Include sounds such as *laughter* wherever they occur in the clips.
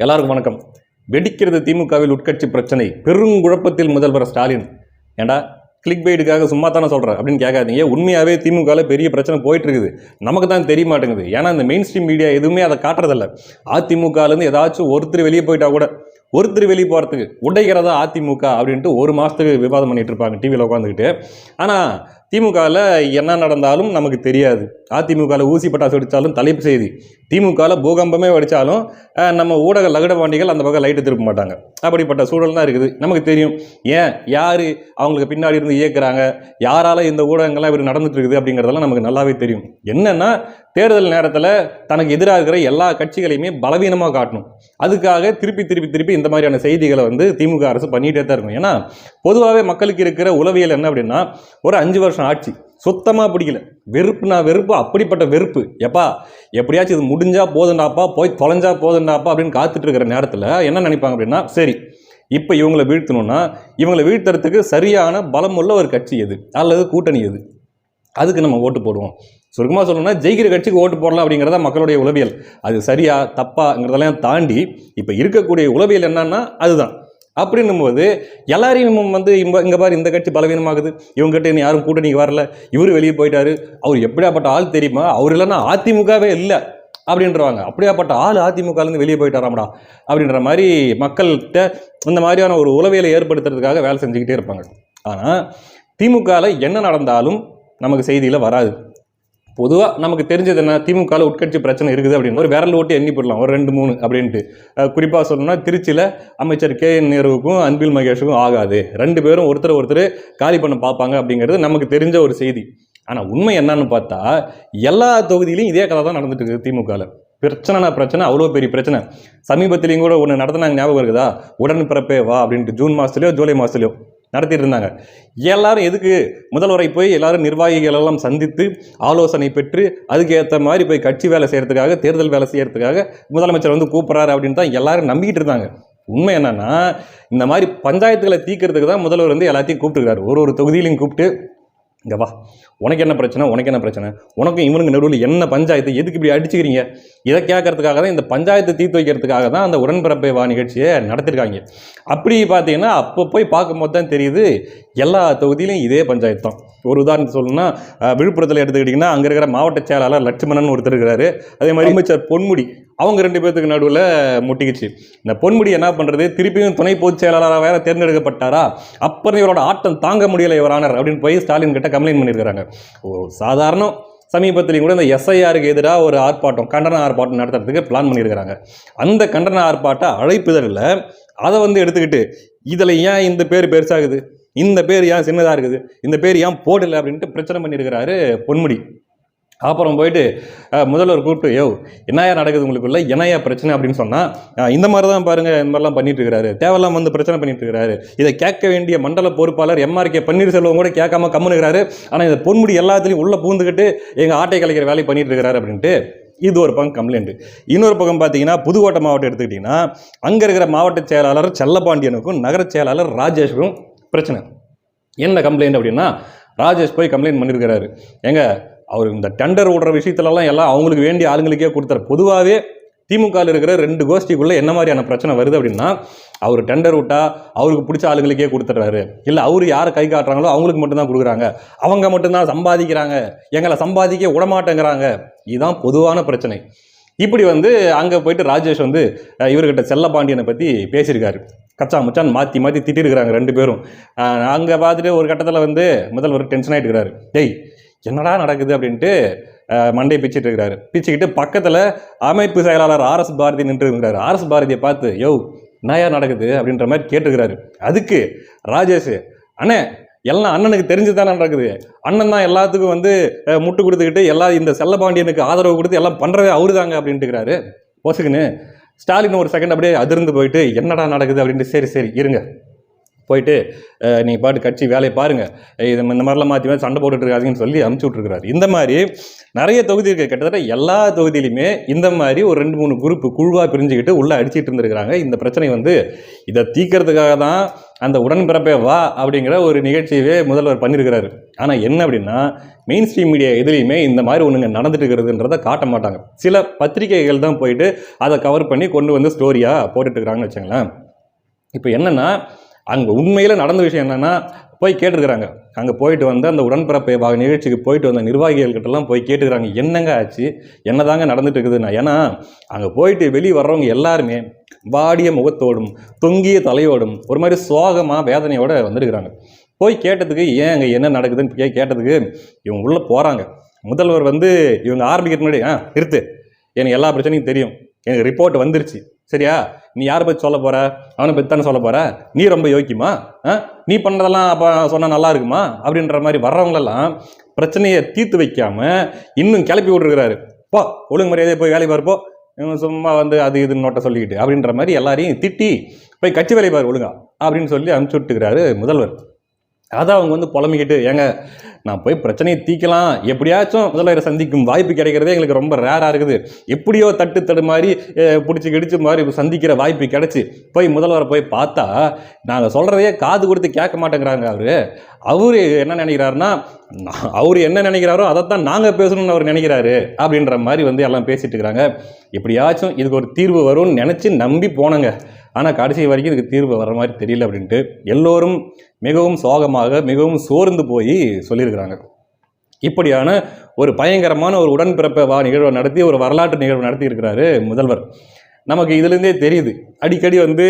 எல்லாருக்கும் வணக்கம். வெடிக்கிறது திமுகவில் உட்கட்சி பிரச்சனை பெருங்குழப்பத்தில் முதல்வர் ஸ்டாலின். ஏண்டா கிளிக் பெய்டுக்காக சும்மா தானே சொல்கிறேன் அப்படின்னு கேட்காதீங்க. உண்மையாகவே திமுகவில் பெரிய பிரச்சனை போயிட்டு இருக்குது நமக்கு தான் தெரிய மாட்டேங்குது ஏன்னா இந்த மெயின் ஸ்ட்ரீம் மீடியா எதுவுமே அதை காட்டுறதில்ல. அதிமுகலேருந்து ஏதாச்சும் ஒருத்தர் வெளியே போயிட்டா கூட ஒருத்தர் வெளியே போகிறதுக்கு உடைகிறதா அதிமுக அப்படின்ட்டு ஒரு மாதத்துக்கு விவாதம் பண்ணிகிட்டு இருப்பாங்க டிவியில் உட்காந்துக்கிட்டு ஆனால் திமுகவில் என்ன நடந்தாலும் நமக்கு தெரியாது. அதிமுகவில் ஊசி பட்டாசு வெடித்தாலும் தலைப்பு செய்தி. திமுகவில் பூகம்பமே வெடித்தாலும் நம்ம ஊடக லகடபாண்டிகள் அந்த பக்கம் லைட்டு திருப்ப மாட்டாங்க. அப்படிப்பட்ட சூழல் தான் இருக்குது. நமக்கு தெரியும். ஏன்? யார் அவங்களுக்கு பின்னாடி இருந்து இயக்குறாங்க? யாரால இந்த ஊடகங்கள்லாம் இப்படி நடந்துட்டு இருக்குது அப்படிங்கிறதெல்லாம் நமக்கு நல்லாவே தெரியும். என்னென்னா தேர்தல் நேரத்தில் தனக்கு எதிராக இருக்கிற எல்லா கட்சிகளையுமே பலவீனமாக காட்டணும். அதுக்காக திருப்பி திருப்பி திருப்பி இந்த மாதிரியான செய்திகளை வந்து திமுக அரசு பண்ணிகிட்டே தான் இருக்கும் ஏன்னா பொதுவாகவே மக்களுக்கு இருக்கிற உளவியல் என்ன அப்படின்னா ஒரு அஞ்சு வருஷம் ஆட்சி சுத்தமாக பிடிக்கல. வெறுப்புனா வெறுப்பு அப்படிப்பட்ட வெறுப்பு. எப்பா எப்படியாச்சும் இது முடிஞ்சா போதுண்டாப்பா போய் தொலைஞ்சா போதுண்டாப்பா அப்படின்னு காத்துட்டு இருக்கிற நேரத்தில் என்ன நினைப்பாங்க அப்படின்னா சரி இப்போ இவங்களை வீழ்த்தணும்னா இவங்களை வீழ்த்துறதுக்கு சரியான பலமுள்ள ஒரு கட்சி எது? அல்லது கூட்டணி எது? அதுக்கு நம்ம ஓட்டு போடுவோம். சுருக்கமாக சொல்லணும்னா ஜெயிக்கிற கட்சிக்கு ஓட்டு போடலாம் அப்படிங்கிறத மக்களுடைய உளவியல். அது சரியா தப்பாங்கிறதெல்லாம் தாண்டி இப்போ இருக்கக்கூடிய உளவியல் என்னன்னா அதுதான். அப்படின்னும் போது எல்லாரையும் வந்து இம்ப இங்கே பாரு இந்த கட்சி பலவீனமாகுது. இவங்ககிட்ட இன்னும் யாரும் கூட்டணிக்கு வரல. இவர் வெளியே போயிட்டாரு. அவர் எப்படியாப்பட்ட ஆள் தெரியுமா? அவர் இல்லைன்னா அதிமுகவே இல்லை அப்படின்றவாங்க. அப்படியாப்பட்ட ஆள் அதிமுகலேருந்து வெளியே போயிட்டாராம்டா அப்படின்ற மாதிரி மக்கள்கிட்ட இந்த மாதிரியான ஒரு உளவியலை ஏற்படுத்துறதுக்காக வேலை செஞ்சுக்கிட்டே இருப்பாங்க. ஆனால் திமுகவில் என்ன நடந்தாலும் நமக்கு செய்தியில் வராது. பொதுவாக நமக்கு தெரிஞ்சது என்ன? திமுகவில் உட்கட்சி பிரச்சனை இருக்குது அப்படின்னு. ஒரு விரல் ஓட்டி எண்ணி போடலாம். ஒரு ரெண்டு மூணு அப்படின்ட்டு. குறிப்பாக சொல்லணும்னா திருச்சியில் அமைச்சர் கே என் நேருவுக்கும் அன்பில் மகேஷுக்கும் ஆகாது. ரெண்டு பேரும் ஒருத்தர் ஒருத்தர் காலி பண்ண பார்ப்பாங்க அப்படிங்கிறது நமக்கு தெரிஞ்ச ஒரு செய்தி. ஆனால் உண்மை என்னன்னு பார்த்தா எல்லா தொகுதியிலையும் இதே கதை தான் நடந்துட்டு இருக்குது திமுகவில் பிரச்சனைனா பிரச்சனை அவ்வளோ பெரிய பிரச்சனை. சமீபத்திலையும் கூட ஒன்று நடத்தினாங்க ஞாபகம் இருக்குதா? உடன் பிறப்பே வா அப்படின்ட்டு ஜூன் மாதத்துலையோ ஜூலை மாதத்துலையோ நடத்திட்டு இருந்தாங்க எல்லாரும் எதுக்கு முதல்வரை போய் எல்லாரும் நிர்வாகிகள் எல்லாம் சந்தித்து ஆலோசனை பெற்று அதுக்கேற்ற மாதிரி போய் கட்சி வேலை செய்கிறதுக்காக தேர்தல் வேலை செய்கிறதுக்காக முதலமைச்சர் வந்து கூப்பிட்றாரு அப்படின்னு தான் எல்லாரும் நம்பிக்கிட்டு இருந்தாங்க. உண்மை என்னன்னா இந்த மாதிரி பஞ்சாயத்துகளை தீக்கிறதுக்கு தான் முதல்வர் வந்து எல்லாத்தையும் கூப்பிட்டுருக்காரு ஒரு ஒரு தொகுதியிலையும் கூப்பிட்டு இங்கே வா. உனக்கு என்ன பிரச்சனை? உனக்கு என்ன பிரச்சனை? உனக்கும் இவனுக்கு நடுவில் என்ன பஞ்சாயத்து? எதுக்கு இப்படி அடிச்சுக்கிறீங்க? இதை கேட்கறதுக்காக தான் இந்த பஞ்சாயத்தை தீர்த்து வைக்கிறதுக்காக தான் அந்த உடன்பிறப்பை வா நிகழ்ச்சியை நடத்திருக்காங்க. அப்படி பார்த்தீங்கன்னா அப்போ போய் பார்க்கும்போது தான் தெரியுது எல்லா தொகுதியிலையும் இதே பஞ்சாயத்து தான். ஒரு உதாரணத்து சொல்லணும்னா விழுப்புரத்தில் எடுத்துக்கிட்டிங்கன்னா அங்கே இருக்கிற மாவட்ட செயலாளர் லட்சுமணன் ஒருத்தர் இருக்கிறாரு அதே மாதிரி அமைச்சர் பொன்முடி அவங்க ரெண்டு பேர்த்துக்கு நடுவில் முட்டிக்கிச்சு. இந்த பொன்முடி என்ன பண்ணுறது திருப்பியும் துணை பொதுச் செயலாளராக வேற தேர்ந்தெடுக்கப்பட்டாரா? அப்புறம் இவரோட ஆட்டம் தாங்க முடியலை இவரானர் அப்படின்னு போய் ஸ்டாலின் கிட்ட கம்ப்ளைண்ட் பண்ணியிருக்கிறாங்க ஒரு சாதாரணம் சமீபத்திலையும் கூட இந்த எஸ்ஐஆருக்கு எதிராக ஒரு ஆர்ப்பாட்டம் கண்டன ஆர்ப்பாட்டம் நடத்துறதுக்கு பிளான் பண்ணியிருக்கிறாங்க. அந்த கண்டன ஆர்ப்பாட்ட அழைப்புதலில் அதை வந்து எடுத்துக்கிட்டு இதில் ஏன் இந்த பேர் பெருசாகுது? இந்த பேர் ஏன் சின்னதாக இருக்குது? இந்த பேர் ஏன் போடலை அப்படின்ட்டு பிரச்சனை பண்ணியிருக்கிறாரு பொன்முடி. அப்புறம் போயிட்டு முதல்வர் கூப்பிட்டு யோ என்னையா நடக்குது உங்களுக்குள்ள? என்னையா பிரச்சனை? அப்படின்னு சொன்னால் இந்த மாதிரி தான் பாருங்கள் இந்த மாதிரிலாம் பண்ணிட்டு இருக்கிறாரு தேவையில்லாம வந்து பிரச்சனை பண்ணிட்டு இருக்கிறாரு இதை கேட்க வேண்டிய மண்டல பொறுப்பாளர் எம்ஆர்கே பன்னீர்செல்வம் கூட கேட்காம கம்முனுக்கிறாரு ஆனால் இந்த பொன்முடி எல்லாத்துலேயும் உள்ளே பூந்துக்கிட்டு எங்கள் ஆட்டை கலைக்கிற வேலையை பண்ணிட்டு இருக்கிறாரு அப்படின்ட்டு இது ஒரு பக்கம் கம்ப்ளைண்ட் இன்னொரு பக்கம் பார்த்தீங்கன்னா புதுக்கோட்டை மாவட்டம் எடுத்துக்கிட்டிங்கன்னா அங்கே இருக்கிற மாவட்ட செயலாளர் செல்லபாண்டியனுக்கும் நகர செயலாளர் ராஜேஷுக்கும் பிரச்சனை. என்ன கம்ப்ளைண்ட் அப்படின்னா ராஜேஷ் போய் கம்ப்ளைண்ட் பண்ணியிருக்கிறாரு ஏங்க அவர் இந்த டெண்டர் விடுற விஷயத்துலலாம் எல்லாம் அவங்களுக்கு வேண்டிய ஆளுங்களுக்கே கொடுத்தாரு. பொதுவாகவே திமுகவில் இருக்கிற ரெண்டு கோஷ்டிக்குள்ளே என்ன மாதிரியான பிரச்சனை வருது அப்படின்னா அவர் டெண்டர் விட்டா அவருக்கு பிடிச்ச ஆளுங்களுக்கே கொடுத்துட்றாரு. இல்லை அவர் யார் கை காட்டுறாங்களோ அவங்களுக்கு மட்டும்தான் கொடுக்குறாங்க. அவங்க மட்டும்தான் சம்பாதிக்கிறாங்க. எங்களை சம்பாதிக்க விடமாட்டேங்கிறாங்க. இதுதான் பொதுவான பிரச்சனை. இப்படி வந்து அங்கே போயிட்டு ராஜேஷ் வந்து இவர்கிட்ட செல்லபாண்டியனை பற்றி பேசியிருக்காரு. கச்சா மச்சான் மாற்றி மாற்றி திட்டிருக்கிறாங்க ரெண்டு பேரும். அங்கே பார்த்துட்டு ஒரு கட்டத்தில் வந்து முதல்வர் டென்ஷன் ஆகிட்டு இருக்கிறாரு டேய் என்னடா நடக்குது அப்படின்ட்டு மண்டே பிச்சுட்டு இருக்கிறாரு. பிச்சுக்கிட்டு பக்கத்தில் அமைப்பு செயலாளர் ஆர்எஸ் பாரதி நின்று இருக்கிறாரு. ஆர்எஸ் பாரதியை பார்த்து யோ என்னயா நடக்குது? அப்படின்ற மாதிரி கேட்டுருக்கிறாரு. அதுக்கு ராஜேஷ் அண்ணே எல்லாம் அண்ணனுக்கு தெரிஞ்சு தானே நடக்குது. அண்ணன் தான் எல்லாத்துக்கும் வந்து முட்டு கொடுத்துக்கிட்டு எல்லா இந்த செல்லபாண்டியனுக்கு ஆதரவு கொடுத்து எல்லாம் பண்ணுறதே அவரு தாங்க அப்படின்ட்டு இருக்கிறாரு. பொசுக்குன்னு ஸ்டாலின் ஒரு செகண்ட் அப்படியே அதிர்ந்து போயிட்டு என்னடா நடக்குது? அப்படின்ட்டு சரி சரி இருங்க. போயிட்டு நீங்கள் நீ பாட்டு கட்சி வேலையை பாருங்கள் இது இந்த மாதிரிலாம் மாற்றி மாற்றி சண்டை போட்டுட்டு சொல்லி அமுச்சு விட்ருக்குறாரு இந்த மாதிரி நிறைய தொகுதி இருக்குது கிட்டத்தட்ட எல்லா தொகுதியிலையுமே இந்த மாதிரி ஒரு ரெண்டு மூணு குரூப் குழுவாக பிரிஞ்சுக்கிட்டு உள்ளே அடிச்சிட்டு இருந்திருக்கிறாங்க. இந்த பிரச்சனை வந்து இதை தீக்கிறதுக்காக தான் அந்த உடன்பிறப்பே வா அப்படிங்கிற ஒரு நிகழ்ச்சியவே முதல்வர் பண்ணியிருக்கிறாரு ஆனால் என்ன அப்படின்னா மெயின் ஸ்ட்ரீம் மீடியா எதுலேயுமே இந்த மாதிரி ஒன்றுங்க நடந்துட்டு இருக்கிறதுன்றதை காட்ட மாட்டாங்க. சில பத்திரிகைகள் தான் போயிட்டு அதை கவர் பண்ணி கொண்டு வந்து ஸ்டோரியாக போட்டுட்டு வச்சுங்களேன். இப்போ என்னென்னா அங்கே உண்மையில் நடந்த விஷயம் என்னென்னா போய் கேட்டுருக்குறாங்க. அங்கே போயிட்டு வந்து அந்த உடன்பிறப்பை நிகழ்ச்சிக்கு போயிட்டு வந்த நிர்வாகிகள் கிட்டலாம் போய் கேட்டுக்கிறாங்க. என்னங்க ஆச்சு? என்னதாங்க நடந்துட்டு இருக்குதுன்னா ஏன்னா அங்கே போயிட்டு வெளியே வர்றவங்க எல்லாருமே வாடிய முகத்தோடும் தொங்கிய தலையோடும் ஒரு மாதிரி சோகமாக வேதனையோடு வந்திருக்கிறாங்க. போய் கேட்டதுக்கு ஏன் அங்கே என்ன நடக்குதுன்னு கே கேட்டதுக்கு இவங்க உள்ளே போகிறாங்க முதல்வர் வந்து இவங்க ஆரம்பிக்கிறது முன்னாடி ஆ நிறுத்து. எனக்கு எல்லா பிரச்சனையும் தெரியும். எனக்கு ரிப்போர்ட் வந்துருச்சு. சரியா? நீ யாரை பற்றி சொல்ல போகிற அவனை பற்றி தானே சொல்ல போகிற நீ ரொம்ப யோக்கியமா ஆ நீ பண்ணதெல்லாம் அப்போ சொன்னால் நல்லா இருக்குமா? அப்படின்ற மாதிரி வர்றவங்களெல்லாம் பிரச்சனையை தீர்த்து வைக்காமல் இன்னும் கிளப்பி விட்டுருக்கிறாரு. போ ஒழுங்கு மரியாதையை போய் வேலைக்கு பார்ப்போ சும்மா வந்து அது இதுன்னு நோட்டை சொல்லிக்கிட்டு அப்படின்ற மாதிரி எல்லாரையும் திட்டி போய் கட்சி வேலை பாரு ஒழுங்கா அப்படின்னு சொல்லி அனுப்பிச்சு விட்டுக்கிறாரு முதல்வர். அதை அவங்க வந்து புலம்பிக்கிட்டு ஏங்க நான் போய் பிரச்சனையை தீக்கலாம். எப்படியாச்சும் முதல்வரை சந்திக்கும் வாய்ப்பு கிடைக்கிறதே எங்களுக்கு ரொம்ப ரேராக இருக்குது. எப்படியோ தட்டு தடு மாதிரி பிடிச்சி கிடிச்சு மாதிரி சந்திக்கிற வாய்ப்பு கிடச்சி. போய் முதல்வரை போய் பார்த்தா நாங்கள் சொல்கிறதையே காது கொடுத்து கேட்க மாட்டேங்கிறாங்க அவர். அவர் என்ன நினைக்கிறாருன்னா அவர் என்ன நினைக்கிறாரோ அதைத்தான் நாங்கள் பேசணும்னு அவர் நினைக்கிறாரு அப்படின்ற மாதிரி வந்து எல்லாம் பேசிட்டு இருக்கிறாங்க. எப்படியாச்சும் இதுக்கு ஒரு தீர்வு வரும்னு நினச்சி நம்பி போனங்க. ஆனால் கடைசி வரைக்கும் இதுக்கு தீர்வு வர மாதிரி தெரியல அப்படின்ட்டு எல்லோரும் மிகவும் சோகமாக மிகவும் சோர்ந்து போய் சொல்லியிருக்கிறாங்க. இப்படியான ஒரு பயங்கரமான ஒரு உடன்பிறப்பை வா நிகழ்வை நடத்தி ஒரு வரலாற்று நிகழ்வு நடத்தி இருக்கிறாரு முதல்வர். நமக்கு இதுலேருந்தே தெரியுது. அடிக்கடி வந்து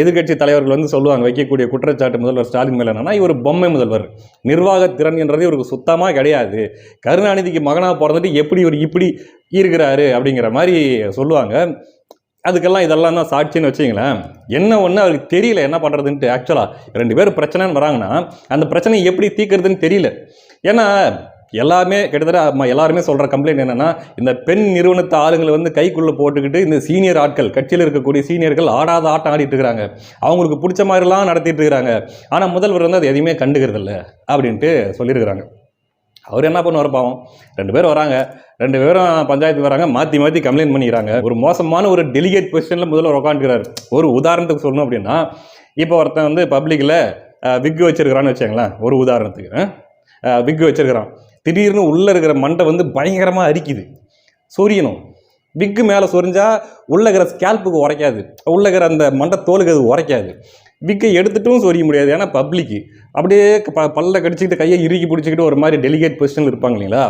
எதிர்க்கட்சி தலைவர்கள் வந்து சொல்லுவாங்க வைக்கக்கூடிய குற்றச்சாட்டு முதல்வர் ஸ்டாலின் மேலே என்னன்னா இவர் பொம்மை முதல்வர். நிர்வாக திறன் என்றது இவருக்கு சுத்தமாக கிடையாது. கருணாநிதிக்கு மகனாக பிறந்துட்டு எப்படி இவர் இப்படி இருக்கிறாரு அப்படிங்கிற மாதிரி சொல்லுவாங்க. அதுக்கெல்லாம் இதெல்லாம் தான் சாட்சின்னு வச்சிங்களேன் என்ன ஒன்று அவருக்கு தெரியல என்ன பண்ணுறதுன்ட்டு ஆக்சுவலாக ரெண்டு பேரும் பிரச்சனைன்னு வராங்கன்னா அந்த பிரச்சனையை எப்படி தீர்க்கறதுன்னு தெரியல. ஏன்னா எல்லாமே கிட்டத்தட்ட எல்லாருமே சொல்கிற கம்ப்ளைண்ட் என்னென்னா இந்த பெண் நிறுவனத்து ஆளுங்களை வந்து கைக்குள்ளே போட்டுக்கிட்டு இந்த சீனியர் ஆட்கள் கட்சியில் இருக்கக்கூடிய சீனியர்கள் ஆடாத ஆட்டம் ஆடிட்டு இருக்கிறாங்க அவங்களுக்கு பிடிச்ச மாதிரிலாம் நடத்திட்டு இருக்கிறாங்க ஆனால் முதல்வர் வந்து அது எதையுமே கண்டுக்கிறதில்ல அப்படின்ட்டு சொல்லியிருக்கிறாங்க. அவர் என்ன பண்ணுவார் பாவம்? ரெண்டு பேரும் வராங்க. ரெண்டு பேரும் பஞ்சாயத்து வராங்க. மாற்றி மாற்றி கம்ப்ளைண்ட் பண்ணிக்கிறாங்க. ஒரு மோசமான ஒரு டெலிகேட் பொசிஷனில் முதல்வர் உட்காந்துக்கிறார் ஒரு உதாரணத்துக்கு சொல்லணும் அப்படின்னா இப்போ ஒருத்தன் வந்து பப்ளிக்கில் விக் வச்சிருக்கிறான்னு வச்சுங்களேன் ஒரு உதாரணத்துக்கு. விக் வச்சிருக்கிறான். திடீர்னு உள்ளே இருக்கிற மண்டை வந்து பயங்கரமாக அரிக்குது. சொரியணும். விக்கு மேலே சொரிஞ்சால் உள்ள இருக்கிற உரைக்காது. உள்ளகிற அந்த மண்டை தோலுக்கு அது உரைக்காது. விக்கை எடுத்துட்டும் சொரிய முடியாது. ஏன்னா பப்ளிக்கு அப்படியே ப பல்ல கடிச்சிக்கிட்டு கையை இறுக்கி பிடிச்சிக்கிட்டு ஒரு மாதிரி டெலிகேட் பொசிஷனில் இருப்பாங்க இல்லைங்களா?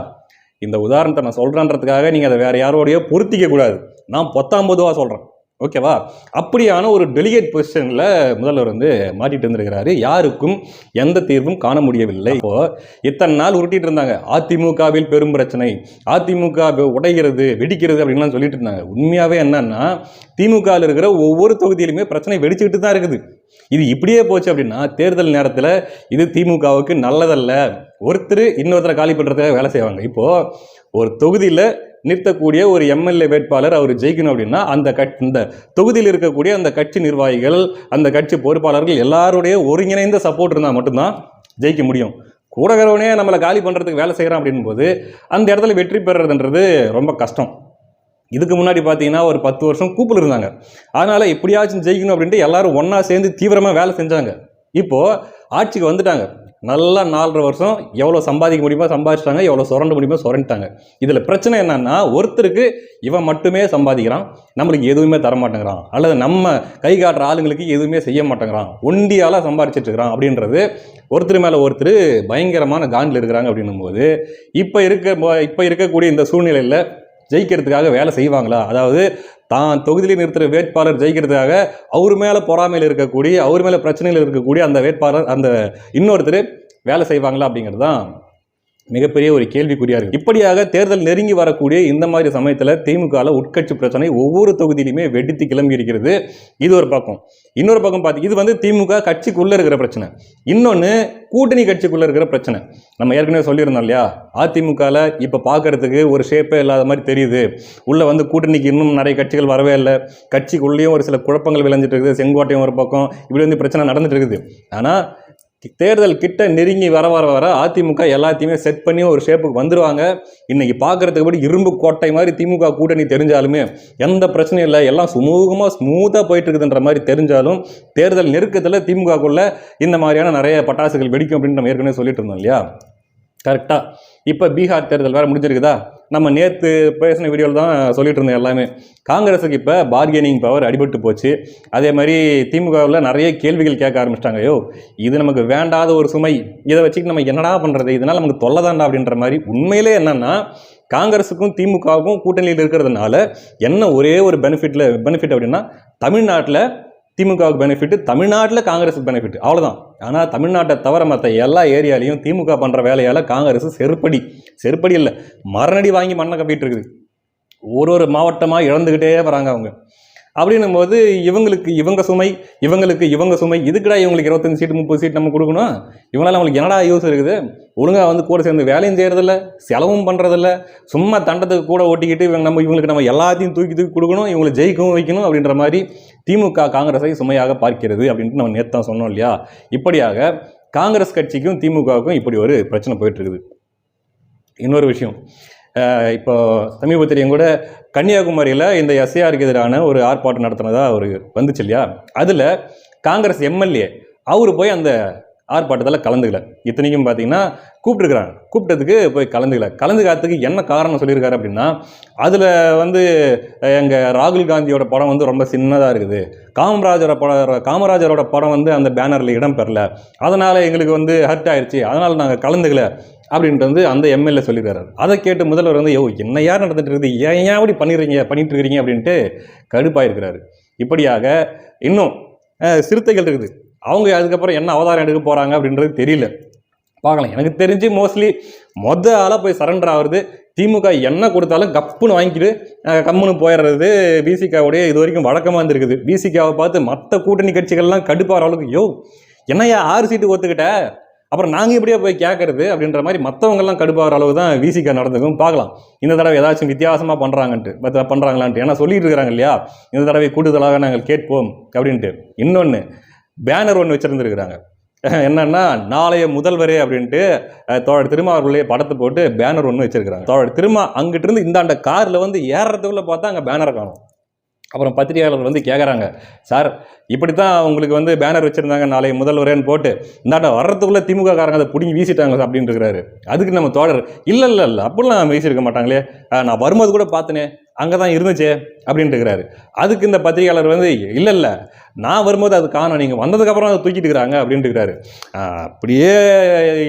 இந்த உதாரணத்தை நான் சொல்கிறேன்றதுக்காக நீங்கள் அதை வேறு யாரோடையோ பொருத்திக்க கூடாது. நான் பத்தாம்பதுவாக சொல்கிறேன் ஓகேவா அப்படியான ஒரு டெலிகேட் பொசிஷனில் முதல்வர் வந்து மாட்டிட்டு இருந்திருக்கிறாரு. யாருக்கும் எந்த தீர்வும் காண முடியவில்லை. இப்போ இத்தனை நாள் உருட்டிட்டு இருந்தாங்க. அதிமுகவில் பெரும் பிரச்சனை. அதிமுக உடைகிறது வெடிக்கிறது அப்படின்லாம் சொல்லிட்டு இருந்தாங்க. உண்மையாகவே என்னன்னா திமுகவில் இருக்கிற ஒவ்வொரு தொகுதியிலுமே பிரச்சனை வெடிச்சுக்கிட்டு தான் இருக்குது. இது இப்படியே போச்சு அப்படின்னா தேர்தல் நேரத்தில் இது திமுகவுக்கு நல்லதல்ல. ஒருத்தர் இன்னொருத்தரை காலி பண்ணுறதுக்காக வேலை செய்வாங்க. இப்போது ஒரு தொகுதியில் நிறுத்தக்கூடிய ஒரு எம்எல்ஏ வேட்பாளர் அவர் ஜெயிக்கணும் அப்படின்னா அந்த கட் இந்த தொகுதியில் இருக்கக்கூடிய அந்த கட்சி நிர்வாகிகள் அந்த கட்சி பொறுப்பாளர்கள் எல்லாருடைய ஒருங்கிணைந்த சப்போர்ட் இருந்தால் மட்டும்தான் ஜெயிக்க முடியும். கூடகிறவனே நம்மளை காலி பண்ணுறதுக்கு வேலை செய்கிறான் அப்படின்போது அந்த இடத்துல வெற்றி பெறுறதுன்றது ரொம்ப கஷ்டம். இதுக்கு முன்னாடி பார்த்தீங்கன்னா ஒரு பத்து வருஷம் கூப்பில் இருந்தாங்க. அதனால் எப்படியாச்சும் ஜெயிக்கணும் அப்படின்ட்டு எல்லாரும் ஒன்றா சேர்ந்து தீவிரமாக வேலை செஞ்சாங்க. இப்போது ஆட்சிக்கு வந்துட்டாங்க. நல்லா நாலரை வருஷம் எவ்வளோ சம்பாதிக்க முடியுமோ சம்பாதிச்சிட்டாங்க எவ்வளோ சுரண்ட முடியுமோ சுரண்டிட்டாங்க. இதில் பிரச்சனை என்னன்னா ஒருத்தருக்கு இவன் மட்டுமே சம்பாதிக்கிறான் நம்மளுக்கு எதுவுமே தர மாட்டேங்கிறான் அல்லது நம்ம கை காட்டுற ஆளுங்களுக்கு எதுவுமே செய்ய மாட்டேங்கிறான் ஒண்டியால் சம்பாதிச்சிட்டு இருக்கிறான் அப்படின்றது ஒருத்தர் மேலே ஒருத்தர் பயங்கரமான காண்டில் இருக்கிறாங்க அப்படின்னும் போது இப்போ இருக்க இப்போ இருக்கக்கூடிய இந்த சூழ்நிலையில் ஜெயிக்கிறதுக்காக வேலை செய்வாங்களா? அதாவது தான் தொகுதியில் நிறுத்துகிற வேட்பாளர் ஜெயிக்கிறதுக்காக அவர் மேலே பொறாமையில் இருக்கக்கூடிய அவர் மேலே பிரச்சனையில் இருக்கக்கூடிய அந்த வேட்பாளர் அந்த இன்னொருத்தர் வேலை செய்வாங்களா அப்படிங்கிறது தான் மிகப்பெரிய ஒரு கேள்விக்குறியா இருக்கு. இப்படியாக தேர்தல் நெருங்கி வரக்கூடிய இந்த மாதிரி சமயத்தில் திமுகவில் உட்கட்சி பிரச்சனை ஒவ்வொரு தொகுதியிலுமே வெடித்து கிளம்பி இருக்கிறது. இது ஒரு பக்கம். இன்னொரு பக்கம் பார்த்து இது வந்து திமுக கட்சிக்குள்ளே இருக்கிற பிரச்சனை. இன்னொன்று கூட்டணி கட்சிக்குள்ளே இருக்கிற பிரச்சனை. நம்ம ஏற்கனவே சொல்லியிருந்தோம் இல்லையா? அதிமுகவில் இப்போ பார்க்கறதுக்கு ஒரு ஷேப்பே இல்லாத மாதிரி தெரியுது. உள்ளே வந்து கூட்டணிக்கு இன்னும் நிறைய கட்சிகள் வரவே இல்லை. கட்சிக்குள்ளேயும் ஒரு சில குழப்பங்கள் விளைஞ்சிட்டு இருக்குது. செங்கோட்டையும் ஒரு பக்கம். இப்படி வந்து பிரச்சனை நடந்துட்டு இருக்குது. ஆனால் தேர்தல் கிட்ட நெருங்கி வர வர வர அதிமுக எல்லாத்தையுமே செட் பண்ணி ஒரு ஷேப்புக்கு வந்துடுவாங்க இன்னைக்கு பார்க்கறதுக்கு படி இரும்பு கோட்டை மாதிரி திமுக கூட்டணி தெரிஞ்சாலுமே எந்த பிரச்சனையும் இல்லை. எல்லாம் சுமூகமாக ஸ்மூத்தாக போயிட்டு இருக்குதுன்ற மாதிரி தெரிஞ்சாலும் தேர்தல் நெருக்கத்தில் திமுகக்குள்ளே இந்த மாதிரியான நிறைய பட்டாசுகள் வெடிக்கும் அப்படின்னு நம்ம ஏற்கனவே சொல்லிட்டு இருந்தோம் இல்லையா? கரெக்டாக இப்போ பீகார் தேர்தல் வேறு முடிஞ்சிருக்குதா? நம்ம நேற்று பேசின வீடியோவில் தான் சொல்லிட்டு இருந்தேன் எல்லாமே. காங்கிரஸுக்கு இப்போ பார்கெனிங் பவர் அடிபட்டு போச்சு. அதே மாதிரி திமுகவில் நிறைய கேள்விகள் கேட்க ஆரம்பிச்சிட்டாங்க. ஐயோ இது நமக்கு வேண்டாத ஒரு சுமை. இதை வச்சுட்டு நம்ம என்னடா பண்ணுறது இதனால் நமக்கு தொல்லதாண்டா அப்படின்ற மாதிரி. உண்மையிலே என்னென்னா காங்கிரஸுக்கும் திமுகவுக்கும் கூட்டணியில் இருக்கிறதுனால என்ன ஒரே ஒரு பெனிஃபிட்டில் பெனிஃபிட் அப்படின்னா தமிழ்நாட்டில் திமுகவுக்கு பெனிஃபிட் தமிழ்நாட்டில் காங்கிரஸுக்கு பெனிஃபிட் அவ்வளோதான் ஆனால் தமிழ்நாட்டை தவிர மற்ற எல்லா ஏரியாலையும் திமுக பண்ணுற வேலையால் காங்கிரஸ் செருப்படி. செருப்படி இல்லை. மரணடி வாங்கி மண்ணை கப்பிட்டு இருக்குது. ஒரு ஒரு மாவட்டமாக இழந்துக்கிட்டே வராங்க அவங்க. அப்படின்னும் போது இவங்களுக்கு இவங்க சுமை இவங்களுக்கு இவங்க சுமை. இதுக்குடா இவங்களுக்கு இருபத்தஞ்சு சீட்டு முப்பது சீட் நம்ம கொடுக்கணும். இவங்களால அவங்களுக்கு என்னடா யூஸ் இருக்குது? ஒழுங்காக வந்து கூட சேர்ந்து வேலையும் செய்கிறதில்ல செலவும் பண்ணுறதில்ல சும்மா தண்டத்துக்கு கூட ஓட்டிக்கிட்டு இவங்க நம்ம இவங்களுக்கு நம்ம எல்லாத்தையும் தூக்கி தூக்கி கொடுக்கணும் இவங்களை ஜெயிக்கவும் வைக்கணும் அப்படின்ற மாதிரி திமுக காங்கிரஸை சுமையாக பார்க்கிறது அப்படின்ட்டு நம்ம நேற்று தான் சொன்னோம் இல்லையா? இப்படியாக காங்கிரஸ் கட்சிக்கும் திமுகவுக்கும் இப்படி ஒரு பிரச்சனை போயிட்டு இருக்குது இன்னொரு விஷயம் இப்போ சமீபத்திலையும் கூட கன்னியாகுமரியில் இந்த எஸ்ஏஆருக்கு எதிரான ஒரு ஆர்ப்பாட்டம் நடத்தினதாக ஒரு வந்துச்சு இல்லையா? அதில் காங்கிரஸ் எம்எல்ஏ அவர் போய் அந்த ஆர்ப்பாட்டத்தில் கலந்துக்கல. இத்தனைக்கும் பார்த்தீங்கன்னா கூப்பிட்டுருக்குறாங்க. கூப்பிட்டதுக்கு போய் கலந்துக்கல. கலந்துக்காததுக்கு என்ன காரணம் சொல்லியிருக்காரு அப்படின்னா அதில் வந்து எங்கள் ராகுல் காந்தியோட படம் வந்து ரொம்ப சின்னதாக இருக்குது. காமராஜரோட படம் காமராஜரோட படம் வந்து அந்த பேனரில் இடம் பெறல. அதனால் எங்களுக்கு வந்து ஹர்ட் ஆயிடுச்சு அதனால் நாங்கள் கலந்துக்கல அப்படின்ட்டு வந்து அந்த எம்எல்ஏ சொல்லியிருக்காரு. அதை கேட்டு முதல்வர் வந்து யோ என்ன யார் நடந்துட்டு இருக்குது? ஏன் ஏன் அப்படி பண்ணிடுறீங்க பண்ணிட்டு இருக்கிறீங்க அப்படின்ட்டு கடுப்பாயிருக்கிறாரு. இப்படியாக இன்னும் சிறுத்தைகள் இருக்குது. அவங்க அதுக்கப்புறம் என்ன அவதாரம் எடுக்க போகிறாங்க அப்படின்றது தெரியல. பார்க்கலாம். எனக்கு தெரிஞ்சு மோஸ்ட்லி மொத ஆளாக போய் சரண்டர் ஆகுறது திமுக என்ன கொடுத்தாலும் கப்புன்னு வாங்கிட்டு கம்முன்னு போயிடுறது பிசிகாவுடைய இது வரைக்கும் வழக்கமாக இருந்திருக்குது. பிசிகாவை பார்த்து மற்ற கூட்டணி கட்சிகள்லாம் கடுப்பாகிற அளவுக்கு யோ என்னய்யா ஆறு சீட்டு ஒத்துக்கிட்ட? அப்புறம் நாங்கள் இப்படியே போய் கேட்கறது அப்படின்ற மாதிரி மற்றவங்கெல்லாம் கடுப்பாகிற அளவு தான் விசிகா நடந்துக்கும். பார்க்கலாம். இந்த தடவை ஏதாச்சும் வித்தியாசமாக பண்ணுறாங்கன்ட்டு மற்ற பண்ணுறாங்களான்ட்டு ஏன்னா சொல்லிட்டு இருக்கிறாங்க இல்லையா? இந்த தடவை கூடுதலாக நாங்கள் கேட்போம் அப்படின்ட்டு. இன்னொன்று பேனர் ஒன்று வச்சுருந்துருக்குறாங்க. *laughs* என்னன்னா நாளைய முதல்வரே அப்படின்ட்டு தோழர் திருமா அவர்களுடைய படத்தை போட்டு பேனர் ஒன்று வச்சிருக்கிறாங்க. தோழர் திருமா அங்கிட்டிருந்து இந்தாண்ட காரில் வந்து ஏறுறதுக்குள்ளே பார்த்தா அங்கே பேனர் காணும். அப்புறம் பத்திரிகையாளர் வந்து கேட்குறாங்க சார் இப்படி தான் உங்களுக்கு வந்து பேனர் வச்சுருந்தாங்க நாளை முதல்வரேன்னு போட்டு இந்தாண்ட வர்றதுக்குள்ளே திமுக காரங்க அதை பிடிங்கி வீசிட்டாங்க அப்படின்னு இருக்கிறாரு. அதுக்கு நம்ம தோழர் இல்லை இல்லை இல்லை அப்படிலாம் வீசியிருக்க மாட்டாங்களே. நான் வரும்போது கூட பார்த்தனே அங்கே தான் இருந்துச்சே அப்படின்ட்டு இருக்கிறாரு. அதுக்கு இந்த பத்திரிகையாளர் வந்து இல்லை இல்லை நான் வரும்போது அது காணும் நீங்கள் வந்ததுக்கப்புறம் அதை தூக்கிட்டு இருக்கிறாங்க அப்படின்ட்டு இருக்கிறாரு. அப்படியே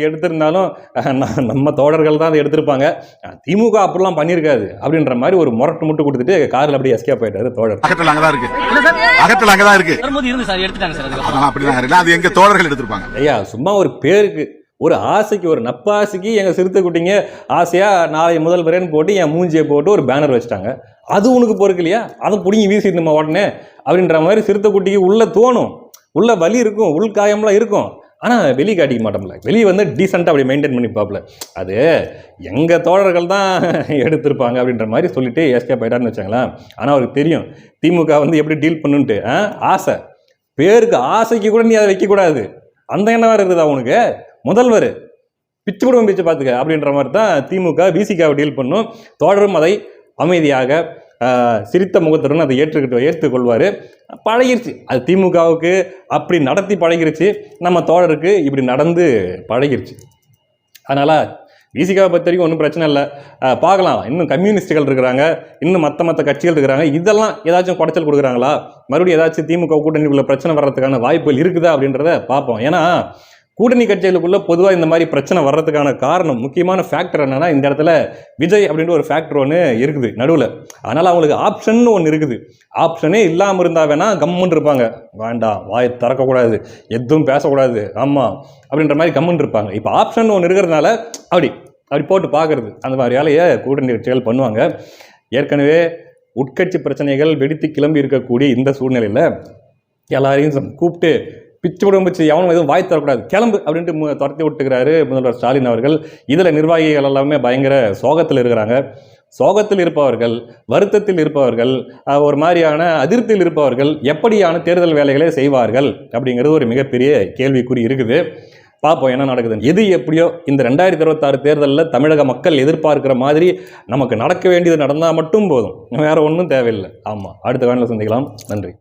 எடுத்திருந்தாலும் நான் நம்ம தோழர்கள் தான் அதை எடுத்திருப்பாங்க. திமுக அப்படிலாம் பண்ணியிருக்காது அப்படின்ற மாதிரி ஒரு முரட்டு முட்டு கொடுத்துட்டு காரில் அப்படியே எஸ்கேப் போயிட்டாரு தோழர். அங்கே தான் இருக்கு. அங்கே தான் இருக்கு. வரும்போது இருந்து சார் எடுத்துட்டாங்க சார் அதுக்கப்புறம். அப்படிதான் அது எங்க தோழர்கள் எடுத்திருப்பாங்க. ஐயா சும்மா ஒரு பேருக்கு ஒரு ஆசைக்கு ஒரு நப்பாசைக்கு எங்கள் சிறுத்தை குட்டிங்க ஆசையாக நாளை முதல்வரேன்னு போட்டு என் மூஞ்சியை போட்டு ஒரு பேனர் வச்சுட்டாங்க. அது உனக்கு பொறுக்கு இல்லையா? அதை பிடிங்கி வீசிட்டு நம்ம உடனே? அப்படின்ற மாதிரி சிறுத்தை குட்டிக்கு உள்ளே தோணும். உள்ள வலி இருக்கும் உள் காயம்லாம் இருக்கும். ஆனால் வெளியே காட்டிக்க மாட்டோம்ல. வெளியே வந்து டீசெண்டாக அப்படி மெயின்டைன் பண்ணி பார்ப்பல அது எங்கள் தோழர்கள் தான் *laughs* எடுத்திருப்பாங்க அப்படின்ற மாதிரி சொல்லிட்டு எஸ்கே போயிட்டாருன்னு வச்சாங்களேன் ஆனால் அவருக்கு தெரியும். திமுக வந்து எப்படி டீல் பண்ணுன்ட்டு ஆ? ஆசை. பேருக்கு ஆசைக்கு கூட நீ அதை வைக்கக்கூடாது. அந்த எண்ணம் வேறு இருக்குதா உனக்கு? முதல்வர் பிச்சு குடும்பம் பிச்சு பார்த்துக்க அப்படின்ற மாதிரி தான் திமுக பிசிகாவை டீல் பண்ணும். தொடரும் அதை அமைதியாக சிரித்த முகத்துடன் அதை ஏற்றுக்கிட்டு ஏற்றுக்கொள்வார். பழகிருச்சு. அது திமுகவுக்கு அப்படி நடத்தி பழகிருச்சு. நம்ம தோழருக்கு இப்படி நடந்து பழகிருச்சு. அதனால் விசிகாவை பொறுத்த வரைக்கும் ஒன்றும் பிரச்சனை இல்லை. பார்க்கலாம். இன்னும் கம்யூனிஸ்ட்டுகள் இருக்கிறாங்க. இன்னும் மற்ற மற்ற கட்சிகள் இருக்கிறாங்க. இதெல்லாம் ஏதாச்சும் குடைச்சல் கொடுக்குறாங்களா? மறுபடியும் ஏதாச்சும் திமுக கூட்டணிக்குள்ள பிரச்சனை வர்றதுக்கான வாய்ப்புகள் இருக்குதா அப்படின்றத பார்ப்போம். ஏன்னா கூட்டணி கட்சிகளுக்குள்ள பொதுவாக இந்த மாதிரி பிரச்சனை வர்றதுக்கான காரணம் முக்கியமான ஃபேக்டர் என்னன்னா இந்த இடத்துல விஜய் அப்படின்ற ஒரு ஃபேக்டர் ஒன்று இருக்குது நடுவில். அதனால் அவங்களுக்கு ஆப்ஷன் ஒன்று இருக்குது. ஆப்ஷனே இல்லாமல் இருந்தால் வேணா கம்முன்னு இருப்பாங்க. வேண்டாம் வாயை திறக்கக்கூடாது. எதுவும் பேசக்கூடாது. ஆமாம் அப்படின்ற மாதிரி கம்முன்னு இருப்பாங்க. இப்போ ஆப்ஷன் ஒன்று இருக்கிறதுனால அப்படி அப்படி போட்டு பார்க்கறது அந்த மாதிரி வேலையை கூட்டணி கட்சிகள் பண்ணுவாங்க. ஏற்கனவே உட்கட்சி பிரச்சனைகள் வெடித்து கிளம்பி இருக்கக்கூடிய இந்த சூழ்நிலையில் எல்லாரையும் கூப்பிட்டு பிச்சு விடும் பிச்சு எவனும் எதுவும் வாய் தரக்கூடாது கிளம்பு அப்படின்ட்டு துரத்தி விட்டுக்கிறாரு முதல்வர் ஸ்டாலின் அவர்கள். இதில் நிர்வாகிகள் எல்லாமே பயங்கர சோகத்தில் இருக்கிறாங்க. சோகத்தில் இருப்பவர்கள் வருத்தத்தில் இருப்பவர்கள் ஒரு மாதிரியான அதிருப்தியில் இருப்பவர்கள் எப்படியான தேர்தல் வேலைகளை செய்வார்கள் அப்படிங்கிறது ஒரு மிகப்பெரிய கேள்விக்குறி இருக்குது. பார்ப்போம் என்ன நடக்குது எது எப்படியோ இந்த ரெண்டாயிரத்தி இருபத்தாறு தேர்தலில் தமிழக மக்கள் எதிர்பார்க்கிற மாதிரி நமக்கு நடக்க வேண்டியது நடந்தால் மட்டும் போதும். வேறு ஒன்றும் தேவையில்லை. ஆமாம் அடுத்த வேலையில் சந்திக்கலாம். நன்றி.